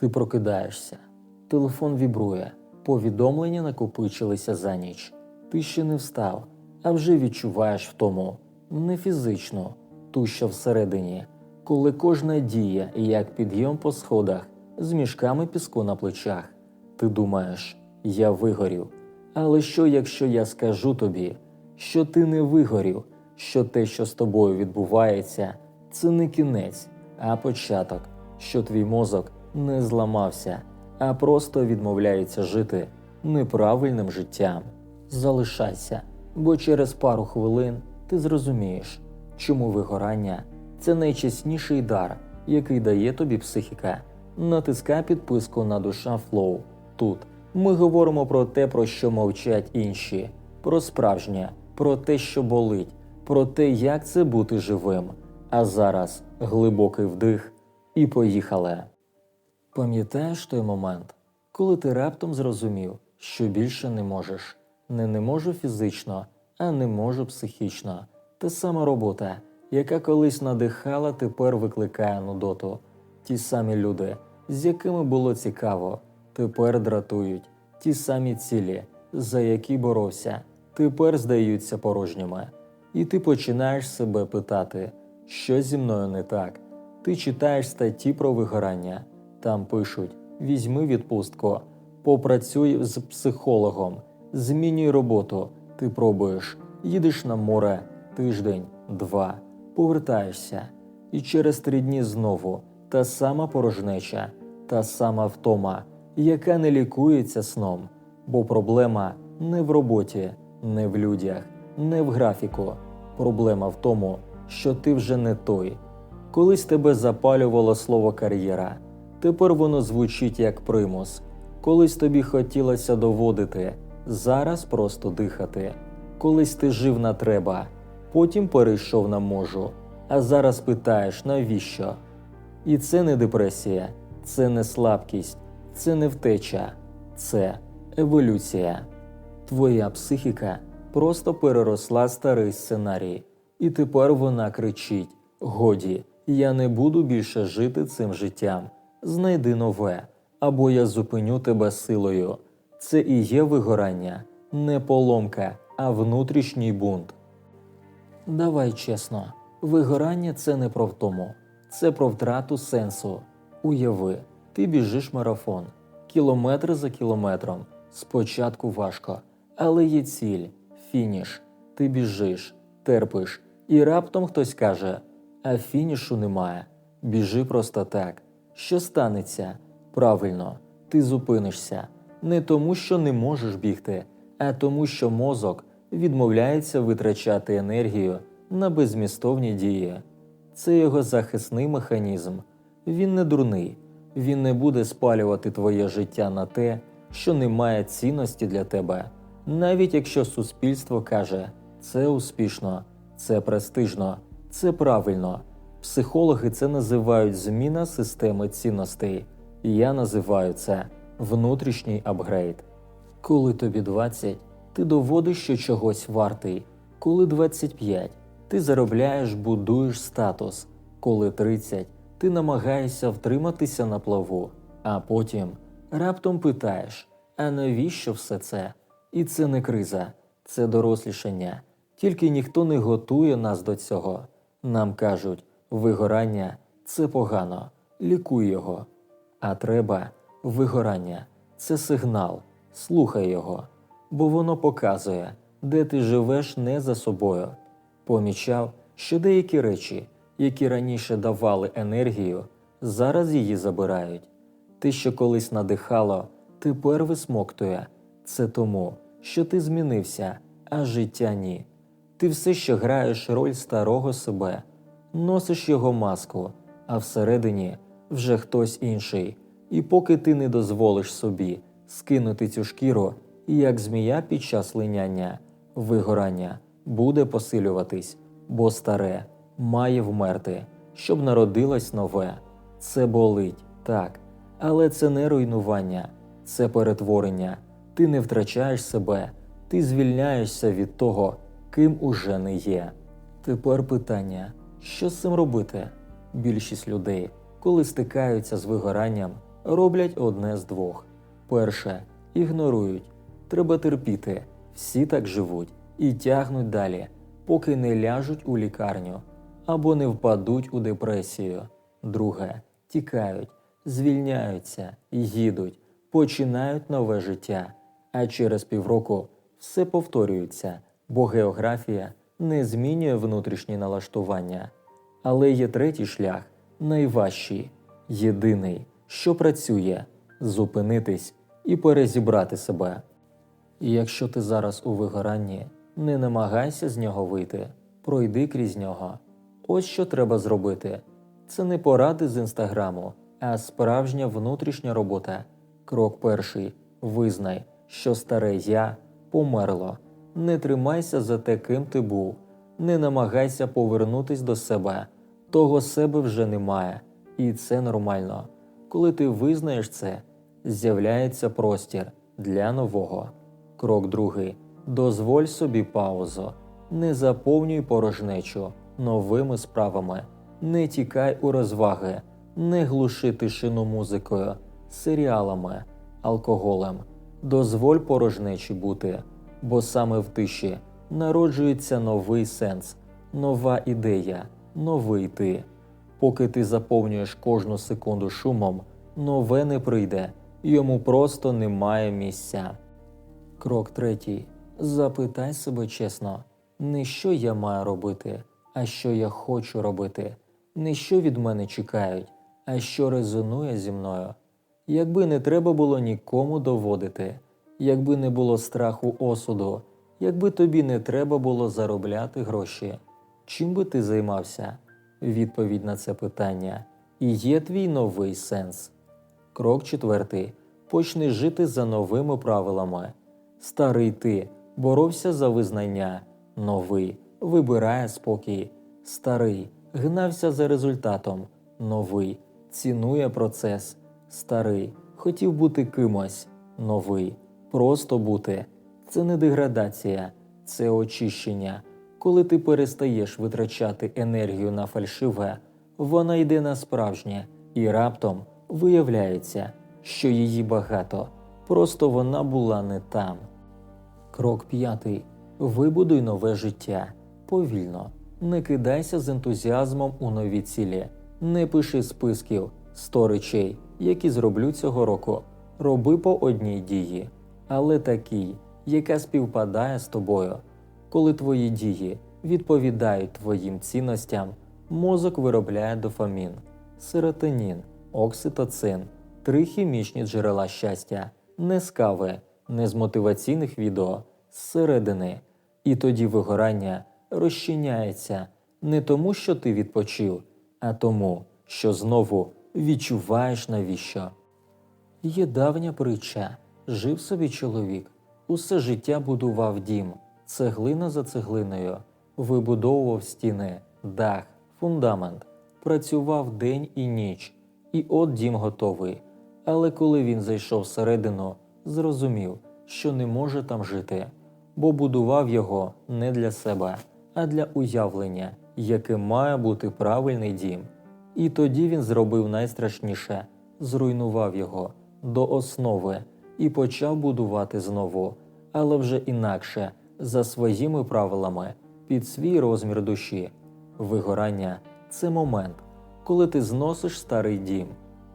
Ти прокидаєшся. Телефон вібрує. Повідомлення накопичилися за ніч. Ти ще не встав, а вже відчуваєш втому. Не фізично, ту, що всередині, коли кожна діє, як підйом по сходах з мішками піску на плечах. Ти думаєш, я вигорів. Але що, якщо я скажу тобі, що ти не вигорів, що те, що з тобою відбувається, це не кінець, а початок, що твій мозок не зламався, а просто відмовляється жити неправильним життям. Залишайся, бо через пару хвилин ти зрозумієш, чому вигорання це найчесніший дар, який дає тобі психіка. Натискай підписку на душа Флоу. Тут ми говоримо про те, про що мовчать інші, про справжнє, про те, що болить, про те, як це бути живим. А зараз глибокий вдих і поїхали. Пам'ятаєш той момент, коли ти раптом зрозумів, що більше не можеш, не не можу фізично, а не можу психічно. Та сама робота, яка колись надихала, тепер викликає нудоту. Ті самі люди, з якими було цікаво, тепер дратують. Ті самі цілі, за які боровся, тепер здаються порожніми. І ти починаєш себе питати, що зі мною не так. Ти читаєш статті про вигорання. Там пишуть: візьми відпустку, попрацюй з психологом, змінюй роботу. Ти пробуєш, їдеш на море. Тиждень, два, повертаєшся, і через три дні знову. Та сама порожнеча, та сама втома, яка не лікується сном, бо проблема не в роботі, не в людях, не в графіку. Проблема в тому, що ти вже не той. Колись тебе запалювало слово кар'єра, тепер воно звучить як примус. Колись тобі хотілося доводити, зараз просто дихати. Колись ти жив на треба, потім перейшов на можу, а зараз питаєш навіщо? І це не депресія, це не слабкість, це не втеча, це еволюція. Твоя психіка просто переросла старий сценарій, і тепер вона кричить: Годі, я не буду більше жити цим життям. Знайди нове, або я зупиню тебе силою. Це і є вигорання, не поломка, а внутрішній бунт. Давай чесно, вигорання це не про втому, це про втрату сенсу. Уяви, ти біжиш марафон, кілометр за кілометром. Спочатку важко, але є ціль, фініш. Ти біжиш, терпиш, і раптом хтось каже: а фінішу немає. Біжи просто так. Що станеться? Правильно, ти зупинишся не тому, що не можеш бігти, а тому, що мозок відмовляється витрачати енергію на безмістовні дії. Це його захисний механізм. Він не дурний, він не буде спалювати твоє життя на те, що не має цінності для тебе, навіть якщо суспільство каже це успішно, це престижно, це правильно. Психологи це називають зміна системи цінностей. Я називаю це внутрішній апгрейд. Коли тобі 20, ти доводиш, що чогось вартий. Коли 25, ти заробляєш, будуєш статус. Коли 30, ти намагаєшся втриматися на плаву, а потім раптом питаєш: а навіщо все це? І це не криза, це дорослішання. Тільки ніхто не готує нас до цього. Нам кажуть, вигорання це погано, лікуй його. А треба вигорання це сигнал, слухай його, бо воно показує, де ти живеш не за собою. Помічав, що деякі речі, які раніше давали енергію, зараз її забирають. Те, що колись надихало, тепер висмоктує. Це тому, що ти змінився, а життя ні. Ти все ще граєш роль старого себе, носиш його маску, а всередині вже хтось інший. І поки ти не дозволиш собі скинути цю шкіру, як змія під час линяння, вигорання буде посилюватись, бо старе має вмерти, щоб народилось нове. Це болить, так, але це не руйнування, це перетворення. Ти не втрачаєш себе, ти звільняєшся від того, ким уже не є. Тепер питання: що з цим робити? Більшість людей, коли стикаються з вигоранням, роблять одне з двох: перше ігнорують, треба терпіти, всі так живуть і тягнуть далі, поки не ляжуть у лікарню або не впадуть у депресію. Друге тікають, звільняються, їдуть, починають нове життя. А через півроку все повторюється, бо географія не змінює внутрішні налаштування. Але є третій шлях, найважчий, єдиний, що працює зупинитись і перезібрати себе. І якщо ти зараз у вигоранні, не намагайся з нього вийти, пройди крізь нього. Ось що треба зробити. Це не поради з інстаграму, а справжня внутрішня робота. Крок перший визнай, що старе я померло. Не тримайся за те, ким ти був, не намагайся повернутись до себе. Того себе вже немає, і це нормально. Коли ти визнаєш це, з'являється простір для нового. Крок другий. Дозволь собі паузу. Не заповнюй порожнечу новими справами. Не тікай у розваги, не глуши тишину музикою, серіалами, алкоголем. Дозволь порожнечі бути, бо саме в тиші народжується новий сенс, нова ідея, новий ти. Поки ти заповнюєш кожну секунду шумом, нове не прийде, йому просто немає місця. Крок третій. Запитай себе чесно, не що я маю робити, а що я хочу робити, не що від мене чекають, а що резонує зі мною. Якби не треба було нікому доводити, якби не було страху осуду, якби тобі не треба було заробляти гроші, чим би ти займався? Відповідь на це питання і є твій новий сенс. Крок четвертий. Почни жити за новими правилами. Старий ти боровся за визнання, новий вибирає спокій. Старий гнався за результатом, новий цінує процес. Старий хотів бути кимось, новий просто бути. Це не деградація, це очищення. Коли ти перестаєш витрачати енергію на фальшиве, вона йде на справжнє, і раптом виявляється, що її багато, просто вона була не там. Крок п'ятий. Вибудуй нове життя. Повільно. Не кидайся з ентузіазмом у нові цілі. Не пиши списків 100 речей, які зроблю цього року. Роби по одній дії, але такій, яка співпадає з тобою. Коли твої дії відповідають твоїм цінностям, мозок виробляє дофамін, серотонін, окситоцин, три хімічні джерела щастя, не з кави, не з мотиваційних відео, зсередини. І тоді вигорання розчиняється не тому, що ти відпочив, а тому, що знову відчуваєш навіщо. Є давня притча. Жив собі чоловік, усе життя будував дім, цеглина за цеглиною, вибудовував стіни, дах, фундамент, працював день і ніч, і от дім готовий. Але коли він зайшов всередину, зрозумів, що не може там жити, бо будував його не для себе, а для уявлення, яке має бути правильний дім. І тоді він зробив найстрашніше. Зруйнував його до основи і почав будувати знову, але вже інакше, за своїми правилами, під свій розмір душі. Вигорання це момент, коли ти зносиш старий дім.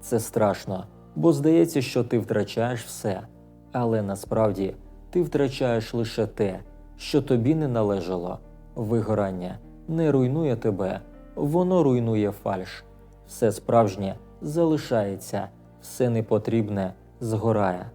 Це страшно, бо здається, що ти втрачаєш все, але насправді ти втрачаєш лише те, що тобі не належало. Вигорання не руйнує тебе, воно руйнує фальш. Все справжнє залишається, все непотрібне згорає.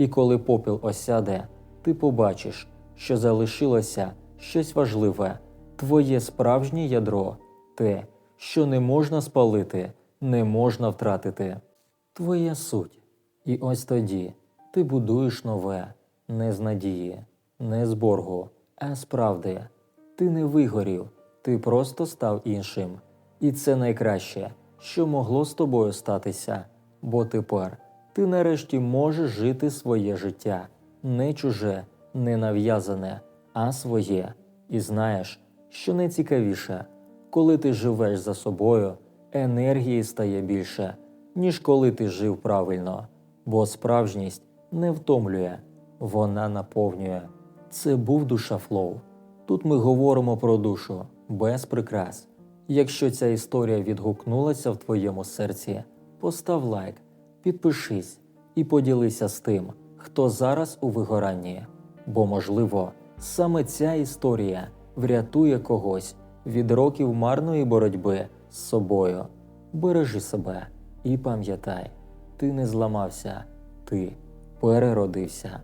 І коли попіл осяде, ти побачиш, що залишилося щось важливе, твоє справжнє ядро, те, що не можна спалити, не можна втратити. Твоя суть. І ось тоді ти будуєш нове, не з надії, не з боргу, а з правди. Ти не вигорів, ти просто став іншим. І це найкраще, що могло з тобою статися, бо тепер ти нарешті можеш жити своє життя, не чуже, не нав'язане, а своє. І знаєш, що найцікавіше, коли ти живеш за собою, енергії стає більше, ніж коли ти жив правильно, бо справжність не втомлює, вона наповнює. Це був душа Флоу. Тут ми говоримо про душу без прикрас. Якщо ця історія відгукнулася в твоєму серці, постав лайк, підпишись і поділися з тим, хто зараз у вигоранні. Бо, можливо, саме ця історія врятує когось від років марної боротьби з собою. Бережи себе і пам'ятай, ти не зламався, ти переродився.